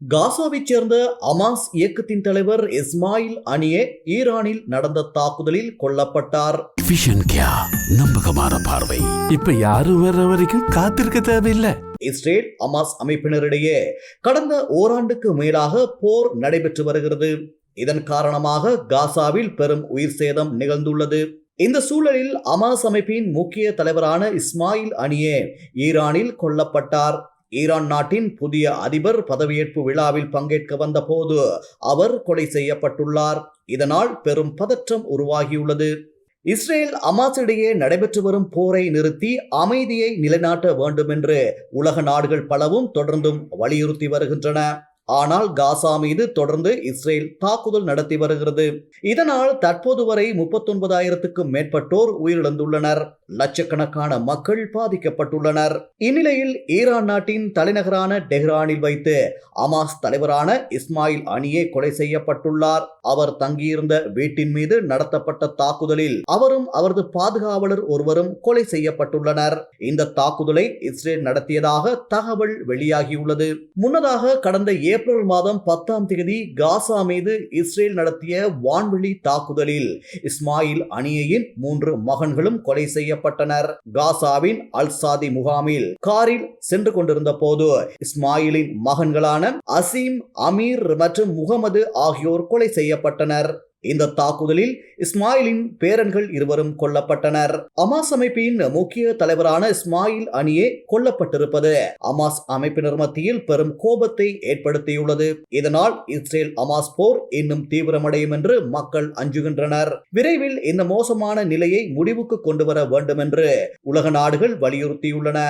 காசாவைச் சேர்ந்த அமாஸ் இயக்கத்தின் தலைவர் இஸ்மாயில் அனியே ஈரானில் நடந்த தாக்குதலில் கொல்லப்பட்டார். நம்பகமான பார்வை இப்ப யாரும் வர்ற வரைக்கும் காத்திருக்க தேவையில்லை. இஸ்ரேல் அமாஸ் அமைப்பினரிடையே கடந்த ஓராண்டுக்கு மேலாக போர் நடைபெற்று வருகிறது. இதன் காரணமாக காசாவில் பெரும் உயிர் சேதம் நிகழ்ந்துள்ளது. இந்த சூழலில் அமாஸ் அமைப்பின் முக்கிய தலைவரான இஸ்மாயில் அனியே ஈரானில் கொல்லப்பட்டார். ஈரான் நாட்டின் புதிய அதிபர் பதவியேற்பு விழாவில் பங்கேற்க வந்தபோது அவர் கொலை செய்யப்பட்டுள்ளார். இதனால் பெரும் பதற்றம் உருவாகியுள்ளது. இஸ்ரேல் அமாஸ் இடையே நடைபெற்று வரும் போரை நிறுத்தி அமைதியை நிலைநாட்ட வேண்டும் என்று உலக நாடுகள் பலவும் தொடர்ந்தும் வலியுறுத்தி வருகின்றன. ஆனால் காசா மீது தொடர்ந்து இஸ்ரேல் தாக்குதல் நடத்தி வருகிறது. இதனால் தற்போது வரை முப்பத்தொன்பதாயிரத்துக்கும் மேற்பட்டோர் உயிரிழந்துள்ளனர். லட்சக்கணக்கான மக்கள் பாதிக்கப்பட்டுள்ளனர். இந்நிலையில் ஈரான் நாட்டின் தலைநகரான டெஹ்ரானில் வைத்து அமாஸ் தலைவரான இஸ்மாயில் அணியே கொலை செய்யப்பட்டுள்ளார். அவர் தங்கியிருந்த வீட்டின் மீது நடத்தப்பட்ட தாக்குதலில் அவரும் அவரது பாதுகாவலர் ஒருவரும் கொலை செய்யப்பட்டுள்ளனர். இந்த தாக்குதலை இஸ்ரேல் நடத்தியதாக தகவல் வெளியாகியுள்ளது. முன்னதாக கடந்த ஏப்ரல் மாதம் பத்தாம் தேதி காசா மீது இஸ்ரேல் நடத்திய வான்வெளி தாக்குதலில் இஸ்மாயில் அணியையின் மூன்று மகன்களும் கொலை செய்ய செய்யப்பட்டனர். காசாவின் அல்சாதி முகாமில் காரில் சென்று கொண்டிருந்த போது இஸ்மாயிலின் மகன்களான அசீம் அமீர் மற்றும் முகமது ஆகியோர் கொலை செய்யப்பட்டனர். இந்த தாக்குதலில் இஸ்மாயிலின் பேரன்கள் இருவரும் கொல்லப்பட்டனர். அமாஸ் அமைப்பின் முக்கிய தலைவரான இஸ்மாயில் அணியே கொல்லப்பட்டிருப்பது. அமாஸ் அமைப்பினர் மத்தியில் பெரும் கோபத்தை ஏற்படுத்தியுள்ளது. இதனால் இஸ்ரேல் அமாஸ் போர் இன்னும் தீவிரமடையும் என்று மக்கள் அஞ்சுகின்றனர். விரைவில் இந்த மோசமான நிலையை முடிவுக்கு கொண்டு வர வேண்டும் என்று உலக நாடுகள் வலியுறுத்தியுள்ளன.